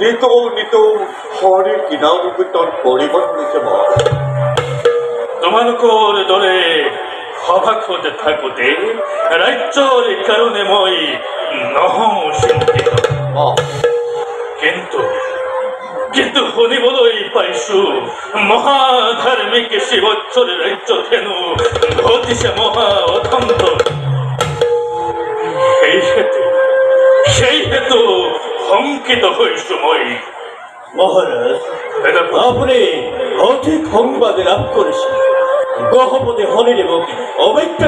নিত নিত করিব নিতে তোমালোকৰ দৰে সভাখত থাকোঁতে ৰাজ্যৰ কাৰণে মই নহওঁ চিন্তিত কিন্তু কিন্তু শুনিবলৈ পাইছো মহাধাৰ্মিক শিৱচ্ছৰ ৰাজ্যত হেনো ঘটিছে মহা অথন্ত সেই হেতু সেই হেতু শংকিত হৈছো মই মহারাজ আপনি সঠিক সংবাদে লাভ করেছেন। গহপতি এবং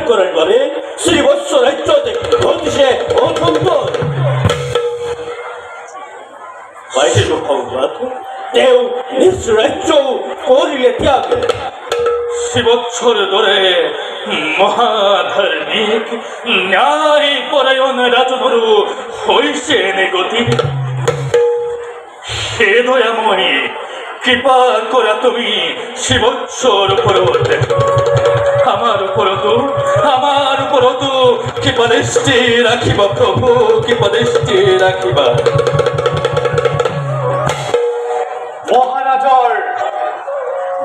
করার পরে শ্রী বৎস রাজ্যতে ঘটিছে সংবাদ তেও নিজ রাজ্য করিলে ত্যাগে। শিবচ্ছর দরে মহাধার্মিক ন্যায় পরায়ণ রাজধরু হইছে এনে গতি হে দয়াময়ী, কৃপা করা তুমি শিবচ্ছর উপর আমার উপর তো আমার উপর তো কৃপা দৃষ্টি প্রভু, কৃপা দৃষ্টি রাখিবা। মহারাজর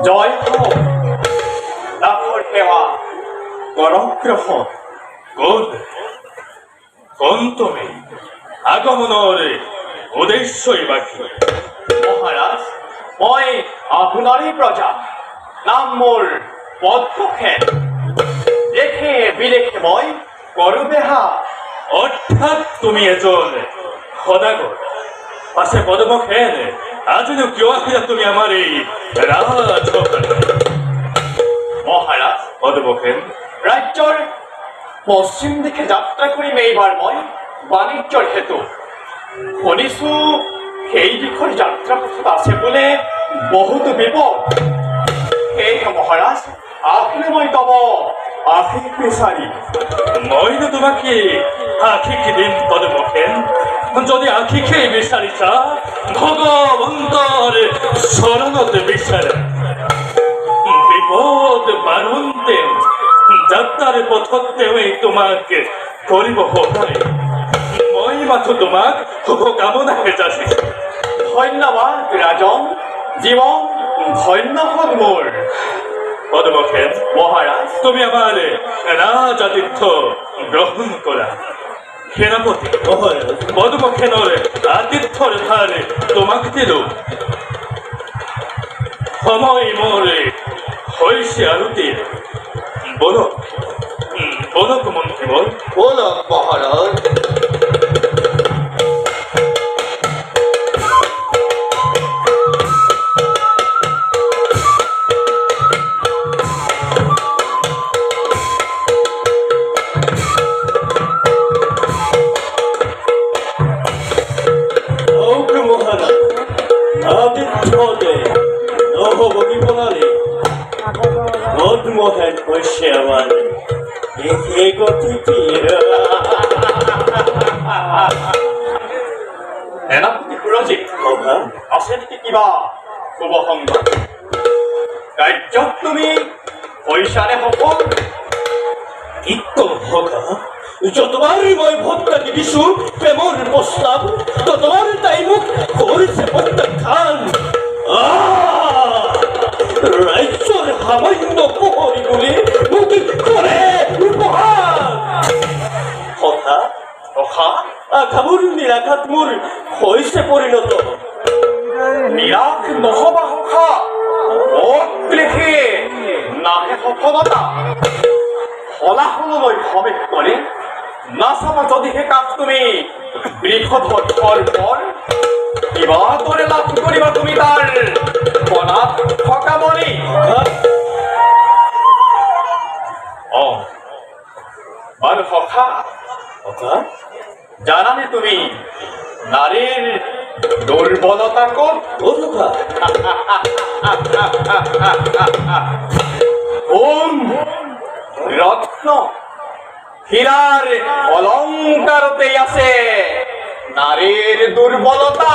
জয় হোক। করগ্রহ কোন? কোন তুমি আগমনৰ উদ্দেশ্যই বাকী। মহারাজ মই আপোনারই প্রজা। নাম মোর পদ্মক্ষেন দেখে বিলেখে মই করুদেহা অৰ্থাৎ তুমি এজন সদাগৰ পাছে পদমখেন আজিনো কিয় আহিলা তুমি আমাৰ এই ৰাজসভাত মহারাজ পদমখেন রাজ্যর পশ্চিম দিকে যাত্রা করিম এইবার মই, বাণিজ্যর হেতু। শুনিছো সেই দিশৰ যাত্ৰা পথত আছে বোলে বহুত বিপদ। সেয়েহে মহাৰাজ আপুনি মই কব আশীষ বিচাৰি মইনো তোমাকে আশীষ দিম পদমখেন, যদি আশীষেই বিচাৰিছা ভগৱন্তৰ চৰণত বিচাৰা বিপদ বাঢ়োতে যাত্ৰাৰ পথত তেওঁই তোমাক কৰিব সহায় মই মাথো তোমাক শুভকামনাহে যাচিছো ধন্যবাদ ৰাজন জীৱন ধন্য হ'ল মোৰ পদমখেন মহাৰাজ তুমি আমার রাজাতিথ্য গ্রহণ করা। সেনাপতি মহারাজ। পদমখেনর আতিথ্যর ভার তোমাকে দিল। সময় মোরে হয়েছে আরতির। বলো হুম, বলো মন্ত্রী বল বলক আঘামুর নিরাঘাত মোৰ হৈছে পৰিণত নিৰাশ নহবা মোক লিখি সফলতা ফলাফললৈ প্ৰৱেশ কৰে নাচাবা যদিহে কাক তুমি। বৃষধৰ পৰ কিবা দৰে লাভ কৰিবা তুমি তাৰ কণাত থকা অ বাৰু সখা কথা জানানে তুমি নারীর দুর্বলতা কোন ওম রত্ন হীরার অলঙ্কারতেই আছে নারীর দুর্বলতা।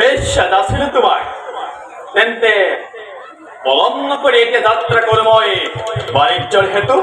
শুভেচ্ছা যাচ্ছিল তোমার তেন্তে পলম নকৰি একে যাত্ৰা কৰোঁ মই বাণিজ্যৰ হেতু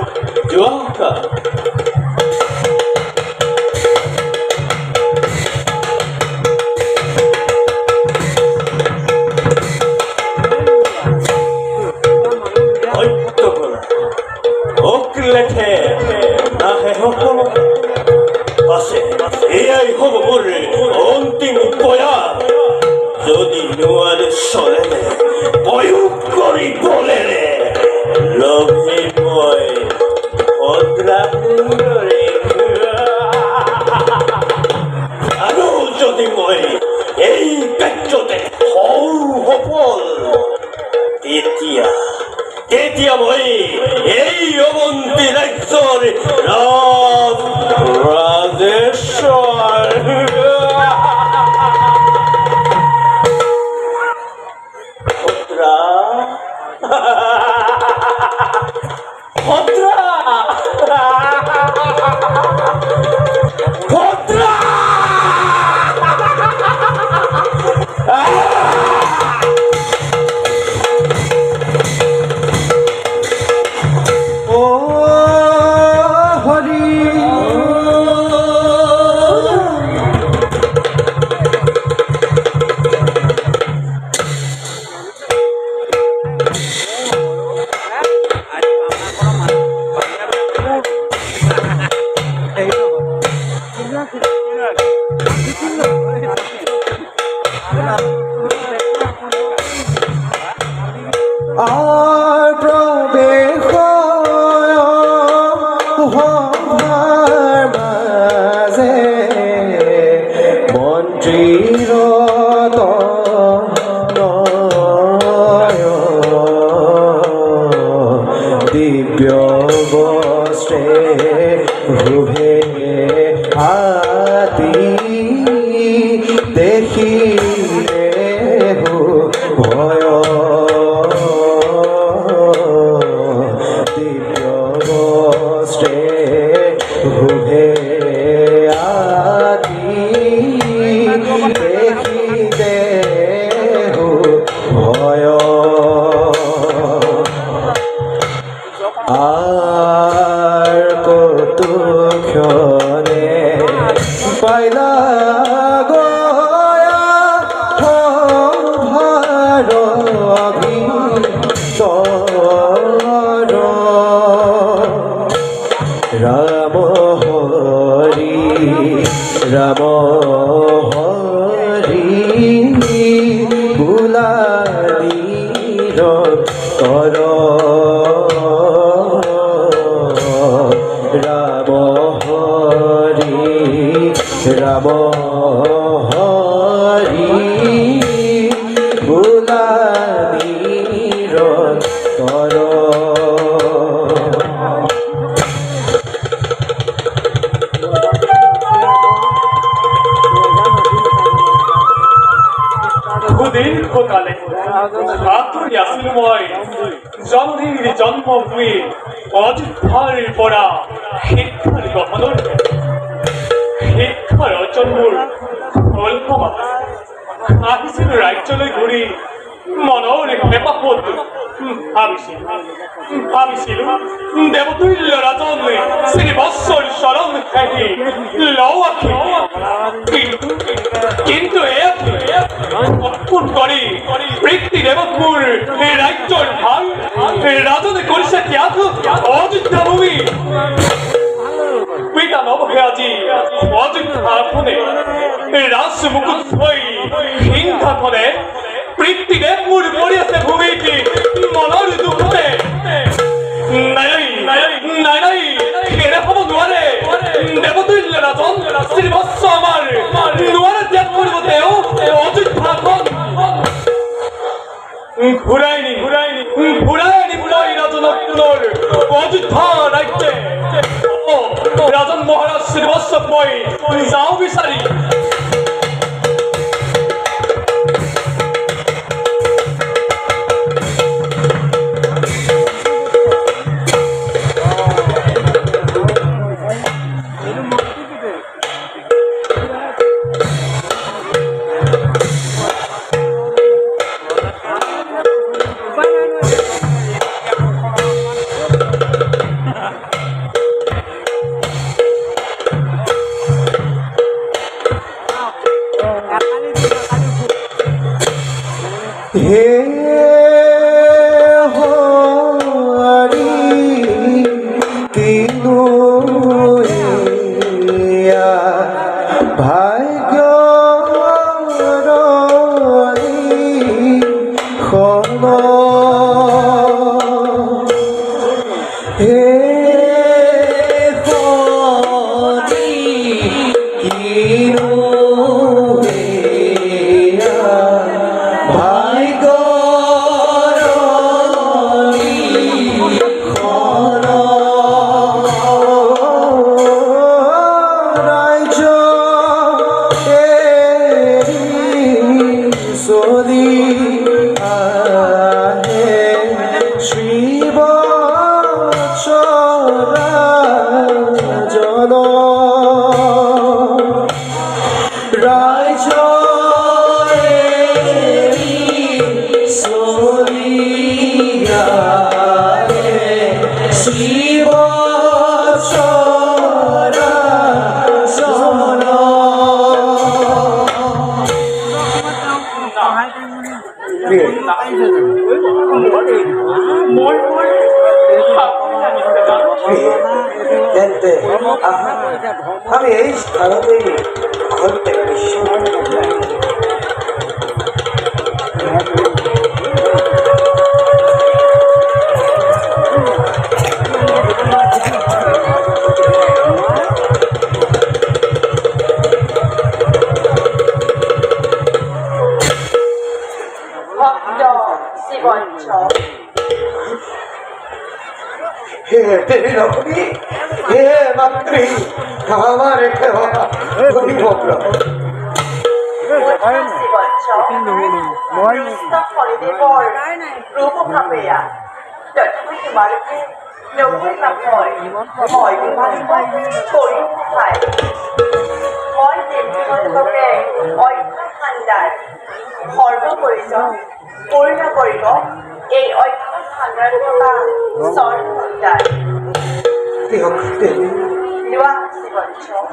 কৰি বলেৰে লভি মই ভদ্ৰা আৰু যদি মই এই কাৰ্যতে হওঁ সফল তেতিয়া তেতিয়া মই এই অৱন্তী ৰাজ্যৰ ৰাজ জননীর জন্মভূমি, অযোধ্যার পড়া শিক্ষার গহন শিক্ষার অচন্মূর কল্পমাতা আহিছিল ৰাজ্যলৈ ঘূৰি, মনৰ হেপাহত ভাবিছিল ভাবিছিলো দেৱতুল্য ৰাজন শ্ৰীবৎসৰ চৰণ কিন্তু এয়া কৰি, বৃত্তি দেৱতমূৰ এই ৰাজ্যৰ ভালো এই ৰাজনে কৰিছে ত্যাগ, অযোধ্যা ভূমি। পিতা নবহে আজি অযোধ্যাখনে ৰাজ মুকুট থৈ সিংহাখনে পৃথিৱীদেৱ মোৰ পৰি আছে ভূমিটি মনৰ দুখতে। নাই নাই নাই নাই এনে হ'ব নোৱাৰে দেৱতুল্য ৰাজন শ্ৰীবৎস ঘুরাইনি ঘুরাইনি। নি ঘূৰাই নিবলৈ পুনৰ অযোধ্যা ৰাজ্যে অ, ৰাজন মহাৰাজ শ্ৰীবৎসক মই যাওঁ বিচাৰি รู้พวกข้าไปอะอยากจะไม่กี่มาเลยพี่เดี๋ยวไม่หลับหน่อยหน่อยกี่มาเอยพี่โกยใส่ร้อยเด็ดที่มันจะต้องแกงร้อยห้าพันได้ขอเรื่องบริจาคปุ๋ยนะบริจาคเอออยห้าพันนะทุกท่านสอนหัวใจที่เขาเด็กนี่ว่าสิบวันชก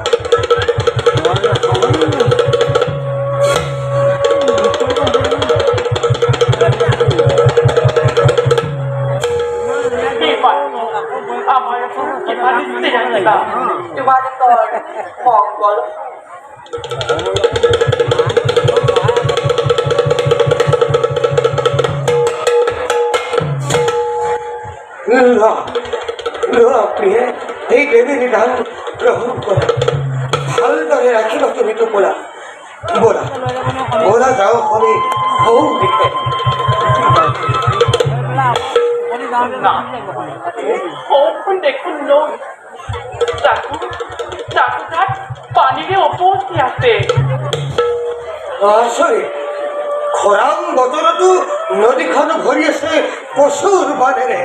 มันเสียงเลยแบบจังหวะนี้ก่อนมองก่อนลือลือ प्रिय हे देवी निधान प्रभु ভাল দৰে ৰাখিব তুমি তো বলা বলা বলা যাওঁ কবি বহুত দিশে কখন দেখুন নই দেখো দেখো তার পানিরে উপস্থিত আছে আচৰিত খৰাং বতৰতো নদীখন ভৰি আছে প্ৰচুৰ বানেৰে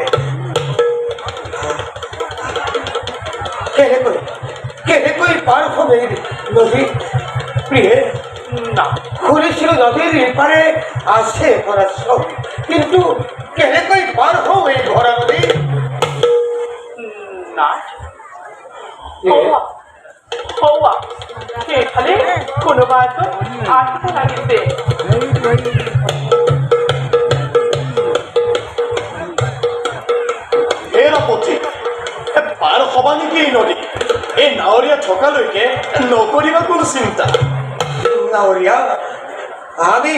কেনেকৈ কেনেকৈ পাৰ হ'ব নদী প্ৰিয়ে না শুনিছিলো নদীৰ ইপাৰে আছে পৰাশ্ৰম কিন্তু কেনেকৈ পাৰ হওঁ এই ভৰা নদী? না। হওয়া আসতে লাগিছে। পাৰ হবা নেকি এই নদী? এই নাৱৰীয়া থকালৈকে নকৰিবা কোনো চিন্তা। নাৱৰীয়া আমি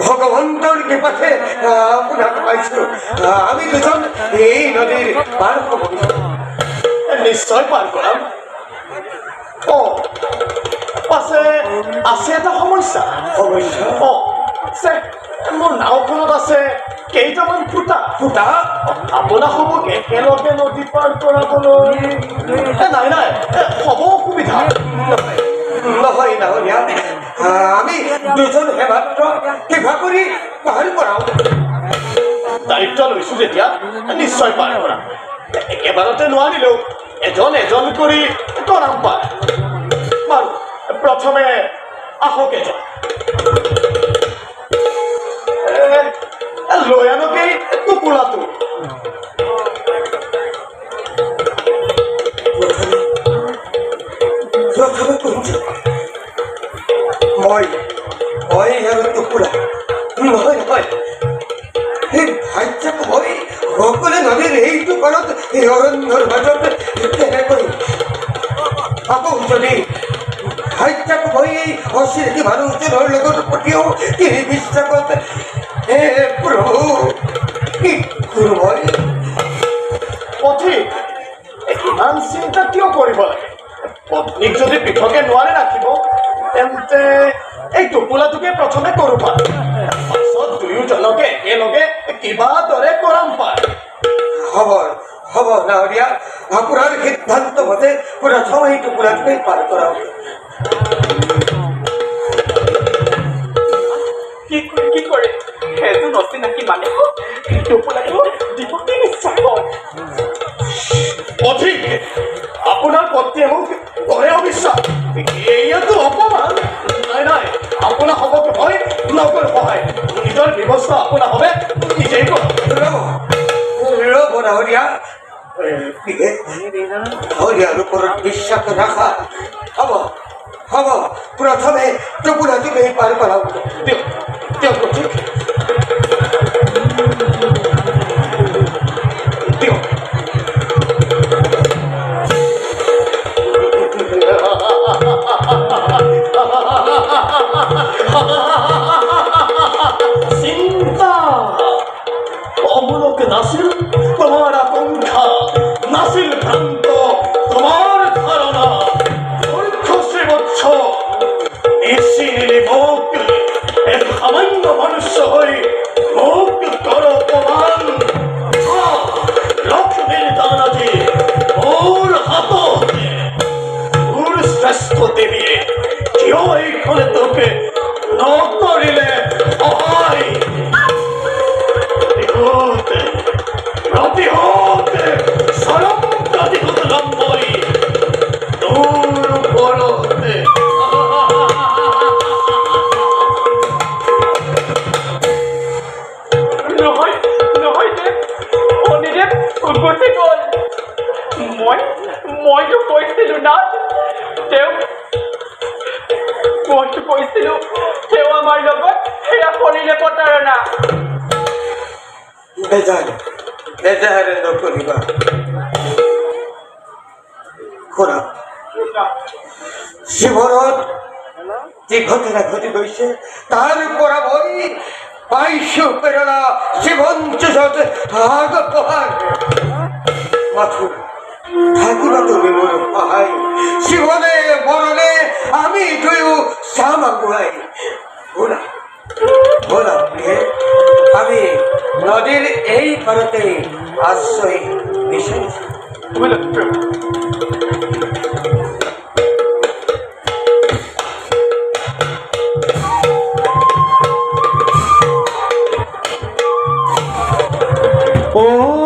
ভগৱন্তৰ কৃপাতে আপোনাক পাইছো আমি দুজন এই পাৰ হ'ব নিশ্চয় পাৰ কৰাম অ পাছে আছে এটা সমস্যা? সমস্যা? অ মোৰ নাওখনত আছে কেইটামান ফুটা। ফুটা? আপোনাৰ হ'ব একেলগে নদী পাৰ কৰাবলৈ? নাই নাই হ'ব অসুবিধা। নহয় নাৱৰীয়া আমি দুজনহে মাত্ৰ কিবা কৰি পাৰ কৰাওঁ দায়িত্ব লৈছো যেতিয়া, নিশ্চয় পাৰ কৰাম একেবাৰতে নোৱাৰিলেও এজন এজন কৰি কৰাম পাৰ বাৰু, প্ৰথমে আহক এজন। লৈ আনকেই টোপোলাটো। মই মই আৰু টুকুৰা নয় নয় এই ভাইচাক ভয় সকলে নদীর এইটো পাৰত এই অরণ্যর মাজত কেনেকৈ আকৌ যদি ভাইচাক ভয় এই অচিনাকি মানুহজনৰ লগত পঠিয়াও তিনি বিশ্বাসত হে প্ৰভু প্ৰথমে কৰোঁ পাৰ পাছত দুয়োজনকে একেলগে কিবা দৰে কৰাম পাৰ হ'ব হ'ব নাৱৰীয়া আপোনাৰ সিদ্ধান্ত মতে প্ৰথম এই টুকুৰাটোকে পাৰ কৰা কি ওপৰত বিশ্বাস ৰাখা হ'ব হ'ব প্ৰথমে টুকুৰাটোকে পাৰ কৰাওক দিয়ক দিয়ক অধিক দিয়ক চিন্তা অমূলক নাছিল তোমার আকাঙ্ক্ষা নাছিল ভ্রান্ত প্ৰতাৰণা বেজাৰ বেজাৰ নকৰিবা শুনা জীৱনত যি ঘটনা ঘটি গৈছে তাৰ পৰা মই পাইছো প্ৰেৰণা জীৱন যুঁজত আগবঢ়াৰ মাথু, থাকিবা তুমি মোর ভাই জীবনে মরণে আমি তুইও শ্যাম আগুয়াই ওরা ওরা প্রিয়ে আমি নদীর এই পারতে আশ্রয় বিষয়েছি ও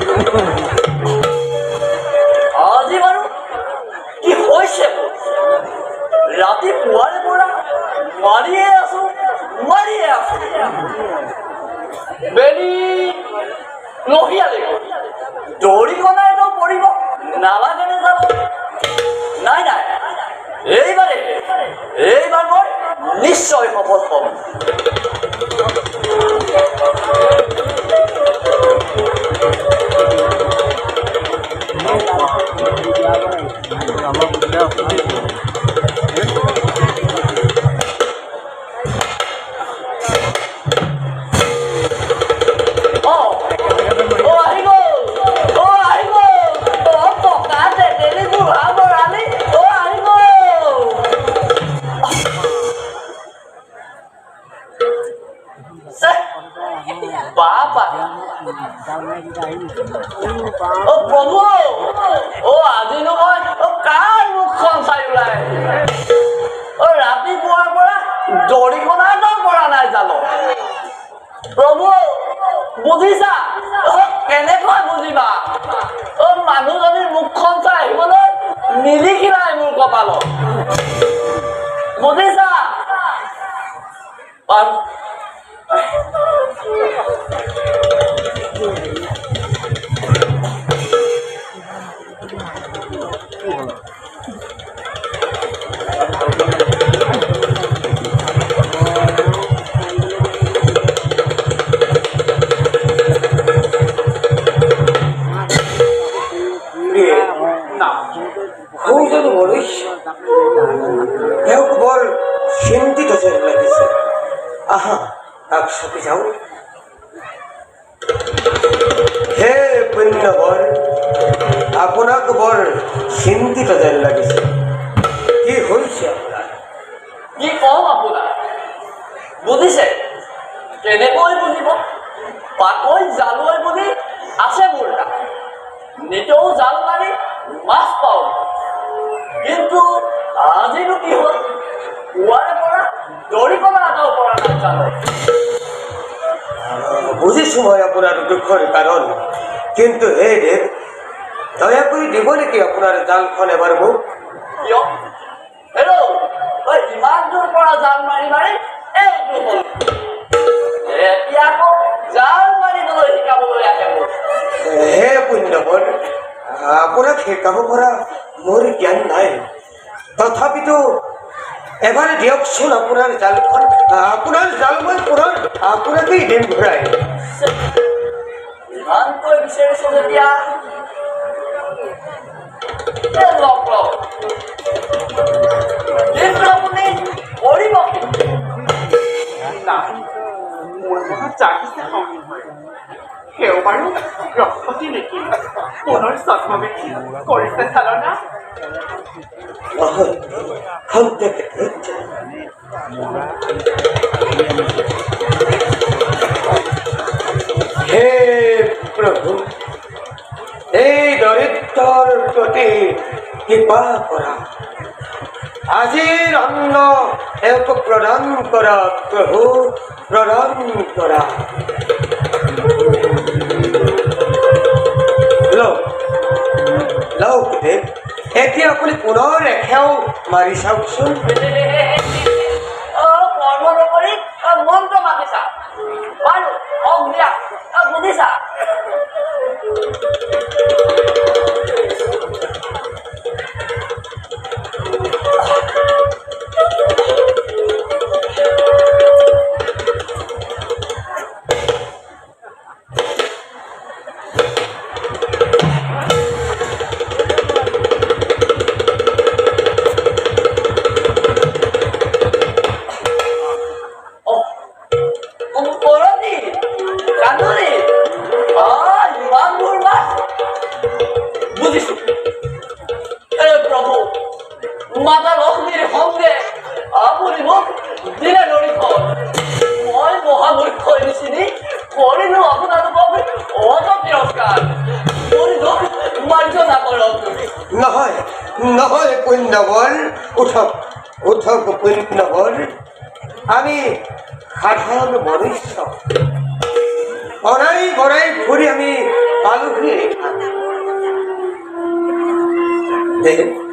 はい。প্ৰভু অ আজিনো মই অ কাৰ মানুহজনীৰ মুখখন চাই আহিবলৈ নাই মোৰ কপালত। বুজিছা? চিন্তিত একসাথে যাওঁ। হে পুণ্যবৰ আপোনাক বৰ চিন্তিত যেন লাগিছে। কি হৈছে আপোনাৰ কি কম আপোনাৰ বুজিছে কেনেকৈ বুজিব পাকৈ জালুৱাই বুলি আছে মোৰ তাত নিতৌ জাল মাৰি মাছ পাওঁ কিন্তু আজিনো কি হ'ল? পুৱাৰে পৰা দৰিকণা এটাও পৰা জালত বুজিছোঁ মই আপোনাৰ দুখৰ কাৰণ কিন্তু হে দেৱ দয়া কৰি দিব নেকি আপোনাৰ জালখন এবাৰ মোক কিয়? হেল্ল' ইমান দূৰ পৰা জাল মাৰি মাৰি এইটো হ'ল। এতিয়া আকৌ জাল মাৰিবলৈ শিকাবলৈ আহে মোক হে পুণ্যবৰ আপোনাক শিকাব পৰা মোৰ জ্ঞান নাই। তথাপিতো এবাৰ দিয়কচোন আপোনাৰ জালখন আপোনাৰ জাল মই পুনৰ আপোনাকেই দিম ঘূৰাই। ইমানকৈ বিচাৰিছো যেতিয়া লগ লগ। আপুনি কৰিব কি? সেও বাৰু বৃহস্পতি নেকি পুনৰ জন্মবিধি কৰিছে চালনা হে প্ৰভু এই কৃপা কৰা আজিৰ অন্ন তেওঁক প্ৰদান কৰা প্ৰভু প্ৰদান কৰা লওক এটি আপুনি পুনৰ এখেও মাৰি চাওকচোন। মাতা লক্ষ্মীৰ সংগে আপুনি মোক দিলে নৰিখন মই মহামূৰ্খ নিচিনি কৰিলো আপোনালোকক অত তিৰস্কাৰ মাৰ্জনা কৰক নহয় নহয় পুণ্যবল উঠক উঠক পুণ্যবল। আমি সাধাৰণ মনুষ্য। অনাই বনাই ঘূৰি আমি পালোহি দেৱ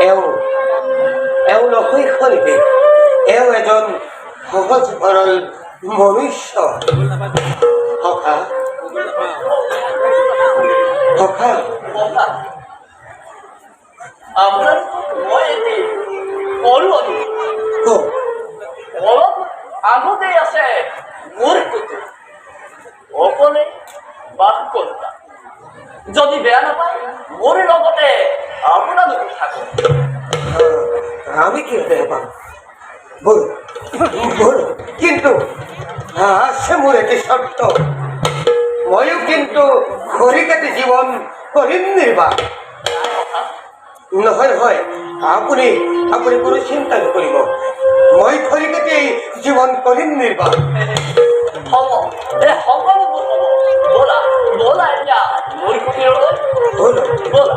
এওঁ এওঁ খনিবে এওঁ এজন সহজ সৰল মনুষ্য। সখা সখা মই এটি সৰু অলপ আগতেই আছে মোৰ অকলে বাস কৰোঁতা যদি বেয়া নাপায় মোৰ লগতে আমরা লোক থাকো আমি কি হতে পারব? ভুল ভুল কিন্তু সে মোর এটি শর্ত ময়ু কিন্তু খরিকাতে জীবন করিম নির্বাহ নহয় হয় আপুনি আপুনি কোনো চিন্তা নকৰিব মই খৰিকাতে জীৱন কৰিম নিৰ্বাহ হ'ব হ'ব ব'লা ব'লা এতিয়া মই ব'লা ব'লা।